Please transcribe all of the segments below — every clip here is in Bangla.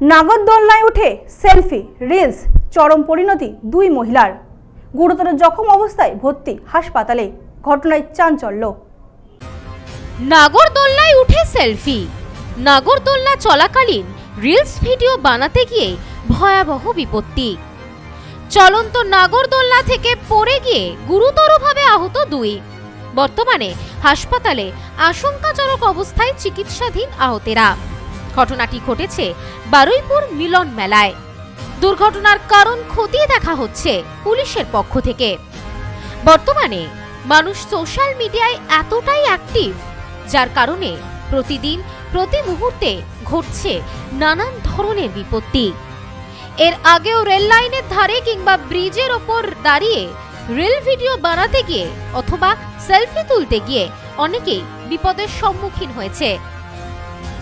নাগরদোলনায় উঠে সেলফি, রিলস, চরম পরিণতি দুই মহিলার। গুরুতর জখম অবস্থায় ভর্তি হাসপাতালে। ঘটনায় চাঞ্চল্য। নাগরদোলনায় উঠে সেলফি। নাগরদোলনা চলাকালীন রিলস ভিডিও বানাতে গিয়ে ভয়াবহ বিপত্তি। চলন্ত নাগরদোলনা থেকে পড়ে গিয়ে গুরুতরভাবে আহত দুই। বর্তমানে হাসপাতালে আশঙ্কাজনক অবস্থায় চিকিৎসাধীন আহতেরা। ঘটনাটি ঘটেছে বারুইপুর মিলন মেলায়। দুর্ঘটনার কারণ খতিয়ে দেখা হচ্ছে পুলিশের পক্ষ থেকে। বর্তমানে মানুষ সোশ্যাল মিডিয়ায় এতটাই অ্যাক্টিভ, যার কারণে প্রতিদিন, প্রতি মুহূর্তে ঘটছে নানান ধরনের বিপত্তি। এর আগেও রেল লাইনের ধারে কিংবা ব্রিজের ওপর দাঁড়িয়ে রেল ভিডিও বানাতে গিয়ে অথবা সেলফি তুলতে গিয়ে অনেকেই বিপদের সম্মুখীন হয়েছে।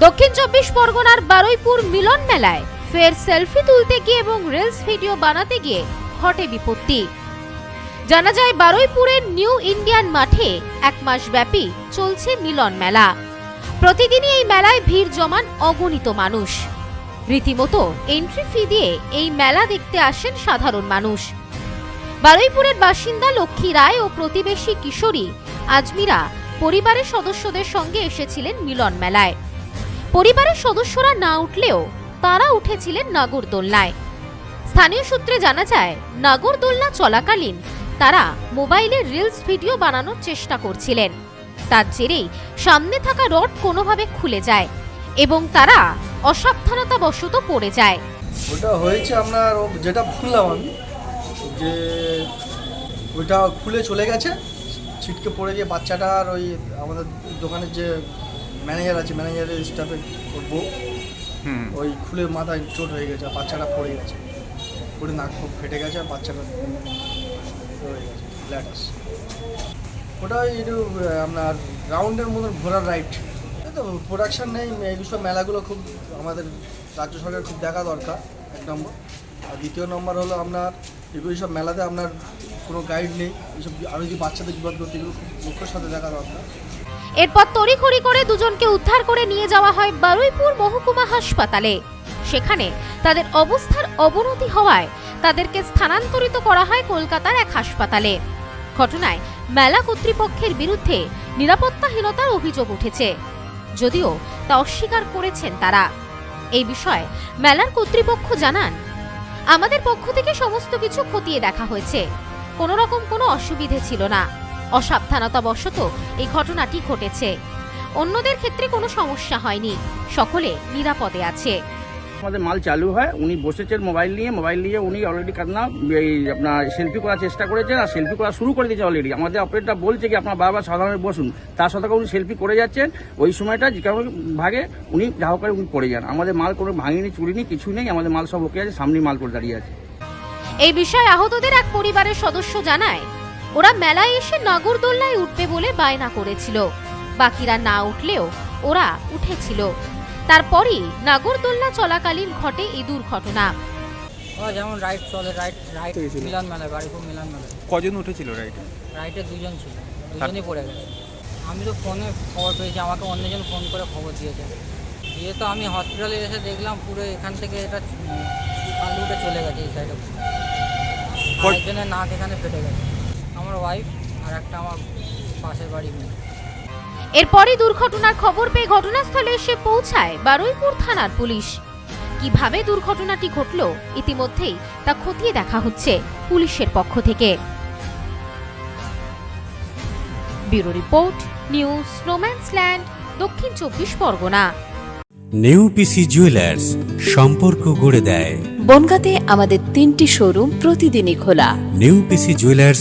দক্ষিণ চব্বিশ পরগনার বারুইপুর মিলন মেলায় ফের সেলফি তুলতে গিয়ে এবং রিলস ভিডিও বানাতে গিয়ে ঘটে বিপত্তি। জানা যায়, বারুইপুরের নিউ ইন্ডিয়ান মাঠে এক মাস ব্যাপী চলছে মিলন মেলা। প্রতিদিনই এই মেলায় ভিড় জমান অগণিত মানুষ। রীতিমতো এন্ট্রি ফি দিয়ে এই মেলা দেখতে আসেন সাধারণ মানুষ। বারুইপুরের বাসিন্দা লক্ষ্মী রায় ও প্রতিবেশী কিশোরী আজমিরা পরিবারের সদস্যদের সঙ্গে এসেছিলেন মিলন মেলায়। পরিবারের সদস্যরা না উঠলেও তারা উঠেছিলেন নাগরদোলনায় স্থানীয় সূত্রে জানা যায় নাগরদোলনা চলাকালীন তারা মোবাইলে রিলস ভিডিও বানানোর চেষ্টা করছিলেন। তার জেরেই সামনে থাকা রড কোনোভাবে খুলে যায় এবং তারা অসাবধানতাবশত পড়ে যায়। ওটা হয়েছে আপনার, যেটা শুনলাম আমি, যে ওইটা খুলে চলে গেছে, ছিটকে পড়ে গিয়ে বাচ্চাটার ওই আমাদের দোকানের যে ম্যানেজার আছে ম্যানেজারের স্টাফে ওর বউ। হুম। ওই খুলে মাথায় চোট হয়ে গেছে আর বাচ্চাটা পড়ে গেছে। পড়ে নাক খুব ফেটে গেছে আর বাচ্চাটা হয়ে গেছে ব্ল্যাটাস ওটা ওই একটু আপনার রাউন্ডের মতন ঘোরার রাইট তো প্রোডাকশান নেই এইসব মেলাগুলো খুব আমাদের রাজ্য সরকারের খুব দেখা দরকার এক নম্বর। আর দ্বিতীয় নম্বর হলো আপনার এগুলো এইসব মেলাতে আপনার কোনো গাইড নেই এইসব আরও যদি বাচ্চাদের বিপদ করতে এগুলো খুব মুখ্যর সাথে দেখা দরকার। এরপর তড়িঘড়ি করে দুজনকে উদ্ধার করে নিয়ে যাওয়া হয় বারুইপুর মহকুমা হাসপাতালে। সেখানে তাদের অবস্থার অবনতি হওয়ায় তাদেরকে স্থানান্তরিত করা হয় কলকাতার এক হাসপাতালে। ঘটনায় মেলা কর্তৃপক্ষের বিরুদ্ধে নিরাপত্তাহীনতার অভিযোগ উঠেছে। যদিও তা অস্বীকার করেছেন তারা। এই বিষয়ে মেলার কর্তৃপক্ষ জানান, আমাদের পক্ষ থেকে সমস্ত কিছু খতিয়ে দেখা হয়েছে। কোনো রকম কোনো অসুবিধে ছিল না। অসাবধানতাবশত এই ঘটনাটি ঘটেছে। অন্যদের ক্ষেত্রে কোনো সমস্যা হয়নি। সকলে নিরাপদে আছে। আমাদের মাল চালু হয় উনি বসেছেন মোবাইল নিয়ে মোবাইল নিয়ে উনি অলরেডি কান্না এই আপনার সেলফি করার চেষ্টা করেছেন আর সেলফি করা শুরু করে দিয়েছে অলরেডি আমাদের অপারেটরটা বলছে কি আপনার বারবার সাধারণ বসুন। তার সাথে উনি সেলফি করে যাচ্ছেন। ওই সময়টা যে কারণে ভাগে উনি যা হোক করে উনি পড়ে যান। আমাদের মাল কোনো ভাঙিনি চুরিনি কিছু নেই। আমাদের মাল সব ওকে আছে সামনে মাল করে দাঁড়িয়ে আছে। এই বিষয়ে আহতদের এক পরিবারের সদস্য জানায় ওরা মেলায় এসে নাগরদোল্লায় উঠবে বলে বায়না করেছিল। বাকিরা না উঠলেও ওরা উঠেছিল। তারপরই নাগরদোল্লা চলাকালীন ঘটে এই দুর্ঘটনা। ও যেমন রাইড চলে রাইড রাইড গেছিল? মিলন মেলায় বাড়িপুর মিলন কজন উঠেছিল রাইডে? রাইডে দুজন ছিল দুজনই পড়ে গেছে। আমি তো ফোনে খবর পেয়েছি আমাকে অন্যজন ফোন করে খবর দিয়েছে। দিয়ে তো আমি হসপিটালে এসে দেখলাম পুরো এখান থেকে এটা আলুটা চলে গেছে এই সাইডে একজনের নাক এখানে ফেটে গেছে। আমার ওয়াইফ আর একটা আমার পাশের বাড়ি মেয়ে। এরপরই দুর্ঘটনার খবর পেয়ে ঘটনাস্থলে এসে পৌঁছায় বারুইপুর থানার পুলিশ। কীভাবে দুর্ঘটনাটি ঘটল ইতিমধ্যেই তা খতিয়ে দেখা হচ্ছে পুলিশের পক্ষ থেকে। ব্যুরো রিপোর্ট নিউজ রোম্যান্সল্যান্ড দক্ষিণ চব্বিশ পরগনা। নিউ পিসি জুয়েলার্স সম্পর্ক গড়ে দেয়। বনগাঁতে আমাদের তিনটি শোরুম প্রতিদিনই খোলা। New PC jewellers